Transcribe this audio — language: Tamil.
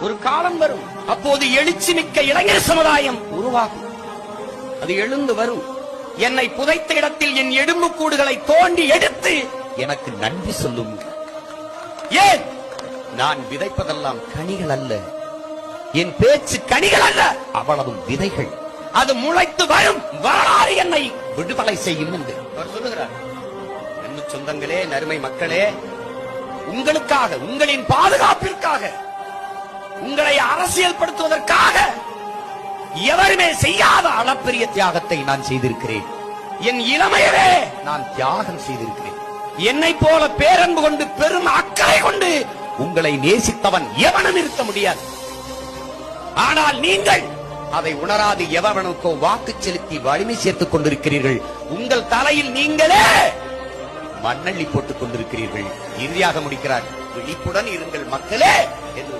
ஒரு காலம் வரும். அப்போது எழுச்சி மிக்க இளைஞர் சமுதாயம் உருவாகும். அது எழுந்து வரும். என்னை புதைத்த இடத்தில் என் எலும்பு கூடுகளை தோண்டி எடுத்து எனக்கு நன்றி சொல்லும். ஏன்? நான் விதைப்பதெல்லாம் கனிகள் அல்ல. என் பேச்சு கனிகள் அல்ல. அவ்வளவும் விதைகள். அது முளைத்து வரும். வரலாறு என்னை விடுதலை செய்யும் என்று. அவர் சொல்லுகிறார் சொந்தங்களே நறுமை மக்களே உங்களுக்காக உங்களின் பாதுகாப்பிற்காக அரசியல் படுத்துவதற்காக எவருமே செய்யாத அளப்பெரிய தியாகத்தை நான் செய்திருக்கிறேன். என் இளமையவே நான் தியாகம் செய்திருக்கிறேன். என்னை போல பேரன்பு கொண்டு பெரும் அக்கறை கொண்டு உங்களை நேசித்தவன் எவனும் இருக்க முடியாது. ஆனால் நீங்கள் அதை உணராது எவனுக்கோ வாக்கு செலுத்தி வலிமை சேர்த்துக் கொண்டிருக்கிறீர்கள். உங்கள் தலையில் நீங்களே மண்ணள்ளி போட்டுக் கொண்டிருக்கிறீர்கள். இறுதியாக முடிக்கிறார். விழிப்புடன் இருங்கள் மக்களே என்று